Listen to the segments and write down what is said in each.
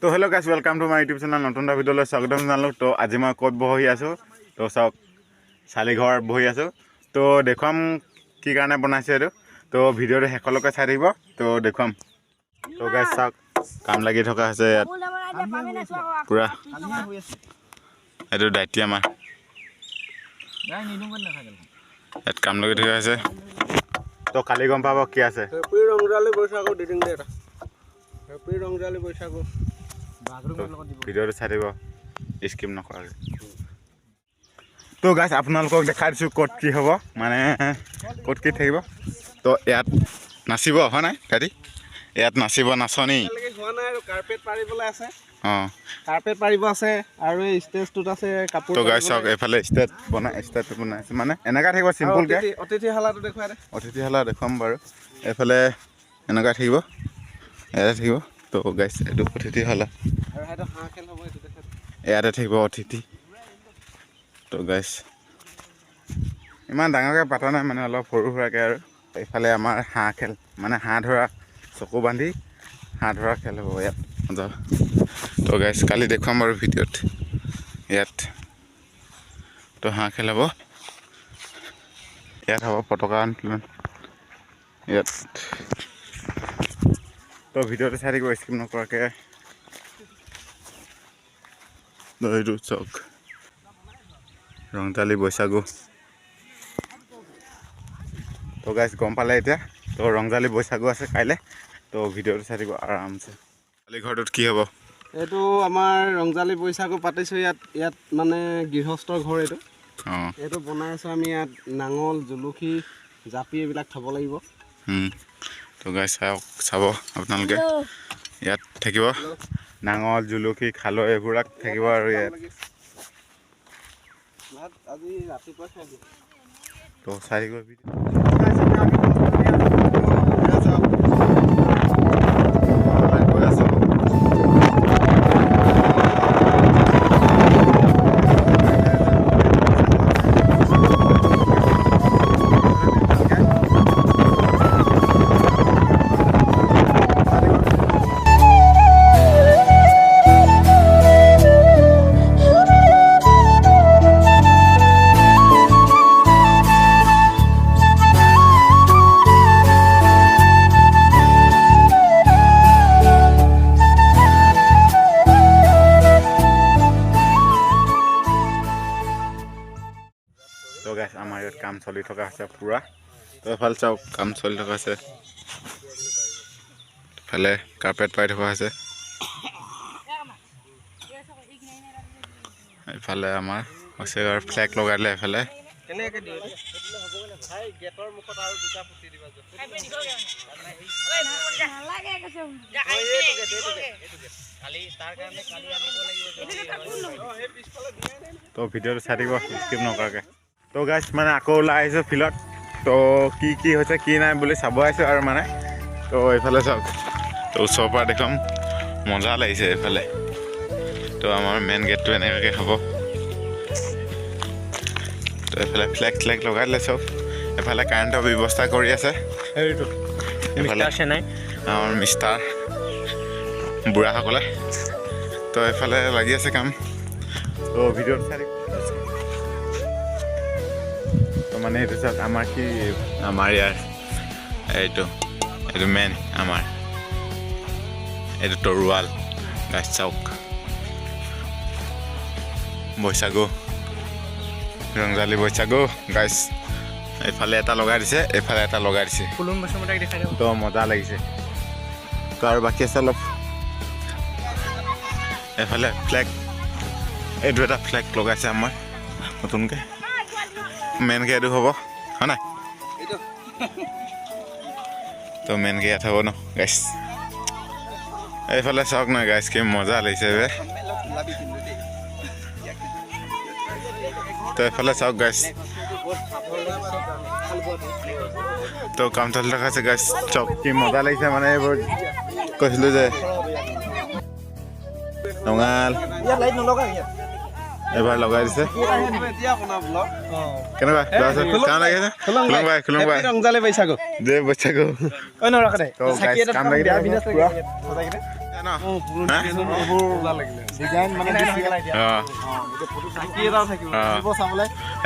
তো hello' guys welcome to my YouTube channel নতুন এটা ভিডিঅ'লৈ স্বাগতম জনালোঁ। তো আজি মই ক'ত বহি আছোঁ? তো চাওক চালিঘৰ বহি আছোঁ। তো দেখুৱাম কি কাৰণে বনাইছে এইটো। তো ভিডিঅ'টো শেষলৈকে চাই থাকিব। তো দেখুৱাম। তো গাইছ চাওক, কাম লাগি থকা হৈছে ইয়াত। পূৰা। এইটো দায়িত্ব আমাৰ। ইয়াত কাম লাগি থকা হৈছে। তো কালি গম পাব কি আছে। হেপী ৰংজালী বৈশাগু দি দিম দে হেপী ৰংজালী বৈশাগু ভিডিঅ'টো চাই থাকিব স্কিপ নকৰাকৈ। তো গাছ আপোনালোকক দেখাই দিছোঁ ক'ত কি হ'ব মানে ক'ত কি থাকিব। তো ইয়াত নাচিব হয় নাই কাটি ইয়াত নাচিব নাচনী। আছে। অঁ। কাৰ্পেট পাৰিব আছে আৰু এই ষ্টেজটোত আছে কাপোৰ পাৰিব চাওক এইফালে ষ্টেট বনাই ষ্টেট বনাইছে মানে এনেকুৱা থাকিব আৰু চিম্পুলকৈ অতিথি- অতিথিশালাটো দেখুৱাই অতিথিশালা দেখুৱাম বাৰু। এইফালে এনেকুৱা থাকিব। ইয়াতে থাকিব। তো গাইছ এইটো দেখুৱাই দে। ইয়াতে থাকিব অতিথি। তো গাইছ ইমান ডাঙৰকৈ পতা নাই মানে অলপ সৰু সুৰাকৈ আৰু। এইফালে আমাৰ হাঁহ খেল মানে হাঁহ ধৰা চকু বান্ধি হাঁহ ধৰা খেল হ'ব ইয়াত। তো গাইছ কালি দেখুৱাম বাৰু ভিডিঅ'ত। ইয়াত। তো হাঁহ খেল হ'ব। ইয়াত হ'ব পতাকা উত্তোলন ইয়াত। তো ভিডিঅ'টো চাই থাকিব স্কিপ নকৰাকৈ। দৈটো চক। ৰংতালি বৈশাগু তো গাইজ গম পালে এতিয়া তো ৰংজালি বৈশাগু আছে কাইলৈ তো ভিডিঅ'টো চাই দিব আৰামছে। কালি ঘৰটোত কি হ'ব? এইটো আমাৰ ৰংজালী বৈশাগু পাতিছোঁ ইয়াত ইয়াত মানে গৃহস্থৰ ঘৰ এইটো। এইটো বনাই আছোঁ আমি ইয়াত নাঙল জুলুকি জাপি এইবিলাক থ'ব লাগিব। তো গাই চাওক চাব? আপোনালোকে? ইয়াত থাকিব? নাঙল জুলুকি খালৈ এইবিলাক থাকিব আৰু ইয়াত। তো চাই গৈ চলি থকা আছে পূৰা। তো এফালে চাওক কাম চলি থকা আছে ইফালে কাৰ্পেট পাৰি থকা হৈছে। এইফালে আমাৰ হৈছে আৰু ফ্লেগ লগাই দিলে এইফালে কেনেকৈ দিয়ে গেটৰ মুখত আৰু দুটা পুতি দিবা তো ভিডিঅ'টো চাই থাকিব স্কিপ নকৰাকৈ। তো গাইছ মানে আকৌ ওলাই আহিছোঁ ফিল্ডত তো। কি কি হৈছে কি নাই বুলি চাব আহিছোঁ আৰু মানে। তো এইফালে চাওক। তো ওচৰৰ পৰা দেখুৱাম। মজা লাগিছে এইফালে। তো আমাৰ মেইন গেটটো এনেকুৱাকৈ হ'ব। তো এইফালে ফ্লেগ ফ্লেগ লগাই দিলে চব। এইফালে কাৰেণ্টৰ ব্যৱস্থা কৰি আছে। এইফালে চেনাই আমাৰ মিষ্টাৰ বুঢ়াসকলে। তো এইফালে লাগি আছে কাম। তো ভিডিঅ'ত চাই। তো মানে এইটো চাওক আমাৰ কি আমাৰ ইয়াৰ এইটো এইটো মেইন আমাৰ। এইটো তৰোৱাল গাছ চাওক। বৈশাগু ৰংজালী বৈশাগু গাছ এইফালে এটা লগাই দিছে এইফালে এটা লগাই দিছে। তো মজা লাগিছে। তো আৰু বাকী আছে অলপ। এইফালে ফ্লেগ এইটো এটা ফ্লেগ লগাইছে আমাৰ নতুনকৈ। মেইনকৈ এইটো হ'ব হয় নাই? তো মেইনকৈ ইয়াত হ'ব ন গাইছ এইফালে চাওক না গাইছ কি মজা লাগিছে বে তো এইফালে চাওক গাইছ তো কাম চলি থকা আছে গাইছ চাওক কি মজা লাগিছে মানে এইবোৰ। কৈছিলোঁ যে। ৰঙাল। এইবাৰ লগাই দিছে। কেনেকুৱা? লাগিছে খুলুং বাই খুলুং বাই ৰংজালী বৈশাগু দে বৈশাগু ঐ নৰখা দে। কাম লাগি মানে।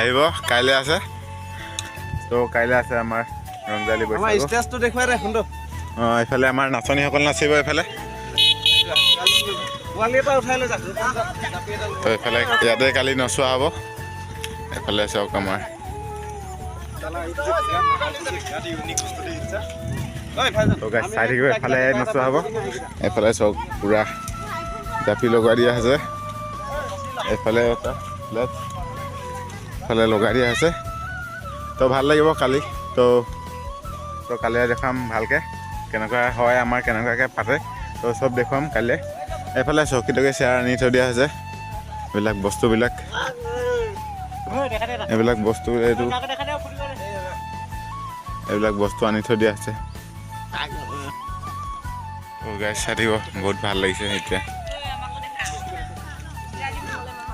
আহিব কাইলৈ আছে। তো কাইলৈ আছে আমাৰ ৰংজালী বৈশাগু অঁ এইফালে আমাৰ নাচনীসকল নাচিব এইফালে। তো এইফালে ইয়াতে কালি নচোৱা হ'ব। এইফালে চাওক আমাৰ। চাই থাকিব, এইফালে নচোৱা হ'ব। এইফালে চাওক, পূৰা জাপি লগাই দিয়া আছে। এইফালে এটা এইফালে লগাই দিয়া আছে। তো ভালো লাগিব কালি। তো তো কালি দেখাম ভালকৈ, কেনেকুৱা হয়, আমাৰ কেনেকুৱাকৈ পাতে। তো চব দেখুৱাম কাইলৈ। এইফালে চকী টকী চেয়াৰ আনি থৈ দিয়া হৈছে। এইবিলাক বস্তুবিলাক এইবিলাক বস্তু এইটো এইবিলাক বস্তু আনি থৈ দিয়া আছে গাইজ চাই থাকিব। বহুত ভালো লাগিছে এতিয়া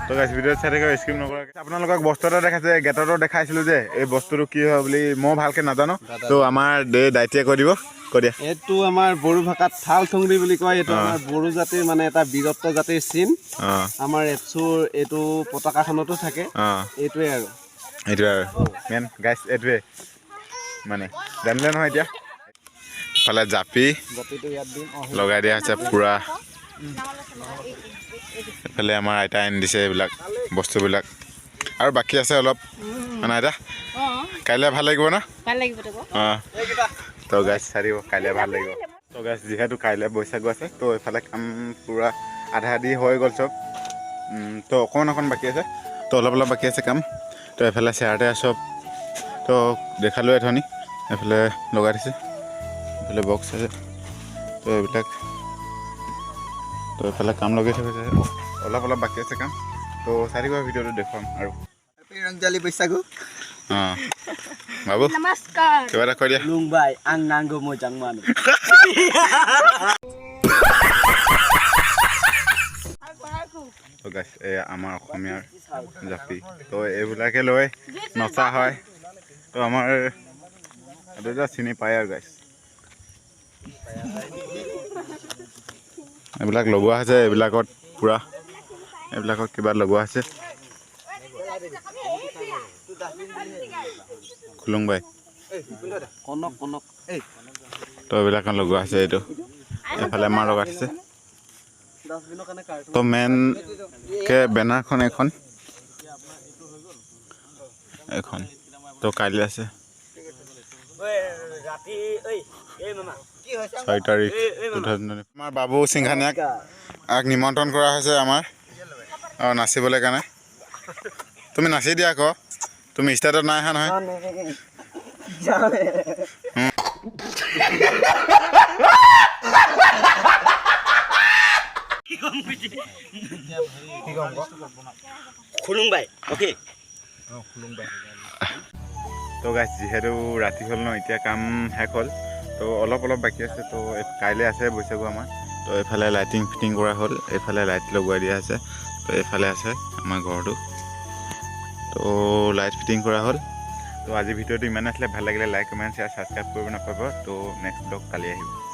তো গাইজ ভিডিঅ'ত চাই থাকিব স্ক্ৰীম নকৰাকৈ। আপোনালোকক বস্তু এটা দেখাইছে গেটতো দেখাইছিলোঁ যে এই বস্তুটো কি হয় বুলি। মই ভালকৈ নাজানো। তো আমাৰ দে দায়িত্বে কৈ দিব। কৈ দিয়া। এইটো আমাৰ বড়ো ভাষাত থাল থুংৰি বুলি কয়। এইটো। আমাৰ বড়ো জাতিৰ মানে এটা বীৰত্ব জাতিৰ চিন। অঁ। আমাৰ এপচুৰ এইটো পতাকাখনতো থাকে। অঁ। এইটোৱে আৰু। এইটোৱে আৰু। মেইন গাইজ এইটোৱে। মানে জানিলে নহয় এতিয়া। ইফালে জাপি লগাই দিয়া হৈছে পূৰা। এইফালে আমাৰ আইতাই আনি দিছে এইবিলাক বস্তুবিলাক। আৰু বাকী আছে অলপ। মানে আইতা কাইলৈ ভালো লাগিব ন? ভালো লাগিব অঁ। তো গাছ চাৰিব কাইলৈ ভাল লাগিব। তো গাছ যিহেতু কাইলৈ বৈশাগু আছে তো এইফালে কাম পূৰা আধা আধি হৈ গ'ল চব। তো অকণমান অকণ বাকী আছে। তো অলপ অলপ বাকী আছে কাম। তো এইফালে চেয়াৰতে চব। তো দেখালোঁ এথনি এইফালে লগাই দিছে। এইফালে বক্স আছে। তো এইবিলাক। তো এইফালে কাম লগাই থৈ গৈছে। অলপ অলপ বাকী আছে কাম। তো চাই থাকিব ভিডিঅ'টো দেখুৱাম আৰু। ৰংজালি বৈশাগু। অঁ বাবু নমস্কাৰ কিবা এটা কৈ দিয়া লুংবাই আং নাংগো মজাং মানুহ তো গাইছ এই আমাৰ অসমীয়াৰ জাপি তো এইবিলাকে লৈ নচা হয় তো আমাৰ এইটো চিনি পায় আৰু গাইছ এইবিলাক লগোৱা হৈছে এইবিলাকত পূৰা এইবিলাকত কিবা লগোৱা আছে খুলুং বাই কনক কনক। লগোৱা হৈছে এইটো। এইফালে আমাৰ লগা আছে তো মেইনকৈ বেনাৰখন এখন এখন তো কাইলৈ আছে। ছয় তাৰিখ টু থাউজেণ্ড আমাৰ বাবু সিংঘানিয়াক আগ নিমন্ত্ৰণ কৰা হৈছে আমাৰ। অঁ নাচিবলৈ কাৰণে। তুমি নাচি দিয়া আকৌ। তুমি ষ্টাৰ্টত নাই অহা নহয়। খুলুংবাই অ'কে। তো গাইছ যিহেতু ৰাতি হ'ল ন এতিয়া কাম শেষ হ'ল। তো অলপ অলপ বাকী আছে তো কাইলৈ আছে বৈশাগু আমাৰ। তো এইফালে লাইটিং ফিটিং কৰা হ'ল এইফালে লাইট লগোৱাই দিয়া আছে। তো এইফালে আছে আমাৰ ঘৰটো। তো লাইট ফিটিং কৰা হ'ল। তো আজি ভিডিঅ'টো ইমান আছিলে, ভালো লাগিলে লাইক কমেণ্ট শ্বেয়াৰ ছাবস্ক্ৰাইব কৰিব নাপাব। তো নেক্সট ব্লগ কালি আহিব।